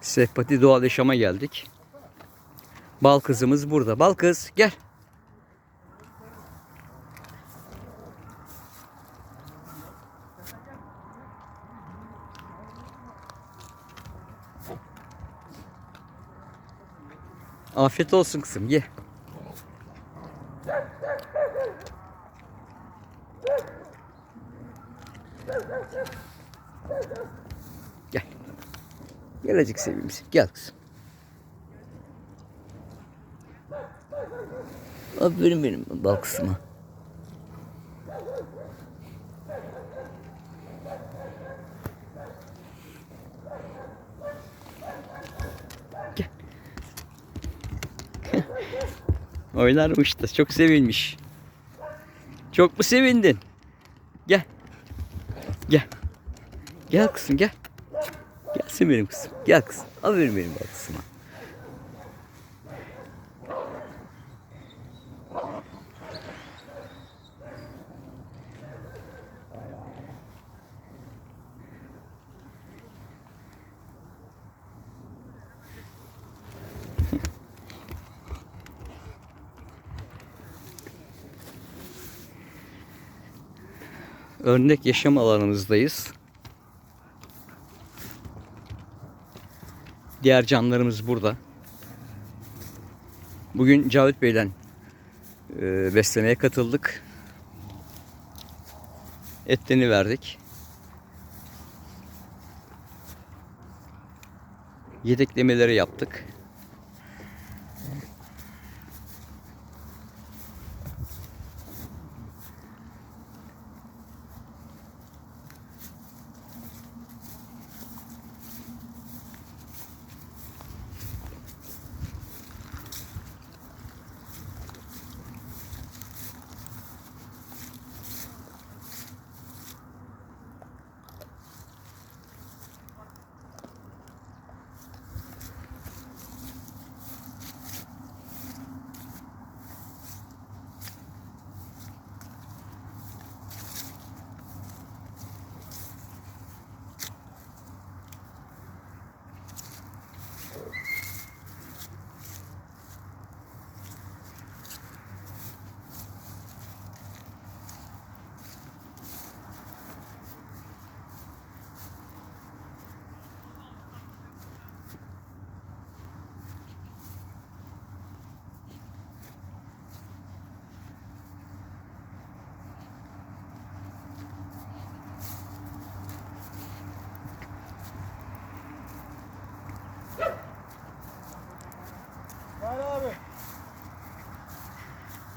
Sehpati Doğal Yaşam'a geldik. Bal kızımız burada. Bal kız gel. Afiyet olsun kızım ye. Gel. Gelecek sevimsin. Gel kızım. Aferin benim bal kızıma. Gel. Oynarmış da çok sevinmiş. Çok mu sevindin? Gel. Gel. Gel kızım gel. Gelsin benim kızım. Gel kızım. Aferin benim bal kızıma. Örnek yaşam alanımızdayız. Diğer canlarımız burada. Bugün Cavit Bey'le e, beslemeye katıldık. Etlerini verdik. Yedeklemeleri yaptık.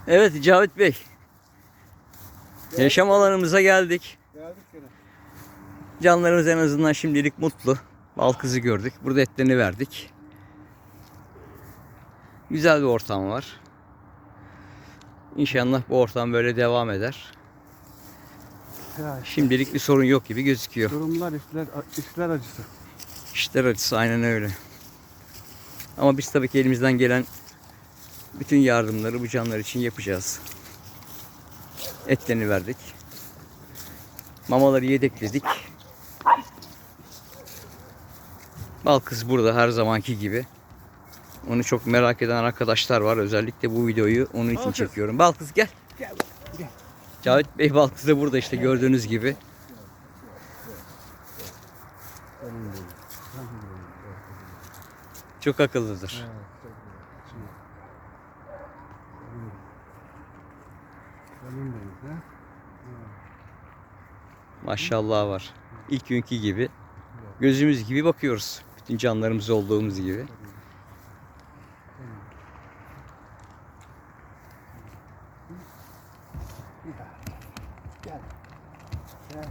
Evet Cavit Bey. Yaşam alanımıza geldik. Geldik gene. Canlarımız en azından şimdilik mutlu. Bal kızı gördük. Burada etlerini verdik. Güzel bir ortam var. İnşallah bu ortam böyle devam eder. Ya Şimdilik bir sorun yok gibi gözüküyor. durumlar işler, işler acısı. İşler acısı aynen öyle. Ama biz tabii ki elimizden gelen bütün yardımları bu canlar için yapacağız. Etlerini verdik. Mamaları yedekledik. Bal kız burada her zamanki gibi. Onu çok merak eden arkadaşlar var. Özellikle bu videoyu onun için çekiyorum. Bal kız gel. Gel. Gel. Cavit Bey bal kız da burada işte gördüğünüz gibi. Çok akıllıdır. Canım ha. Maşallah var. İlk günkü gibi. Gözümüz gibi bakıyoruz. Bütün canlarımız olduğumuz gibi. Gel. Gel.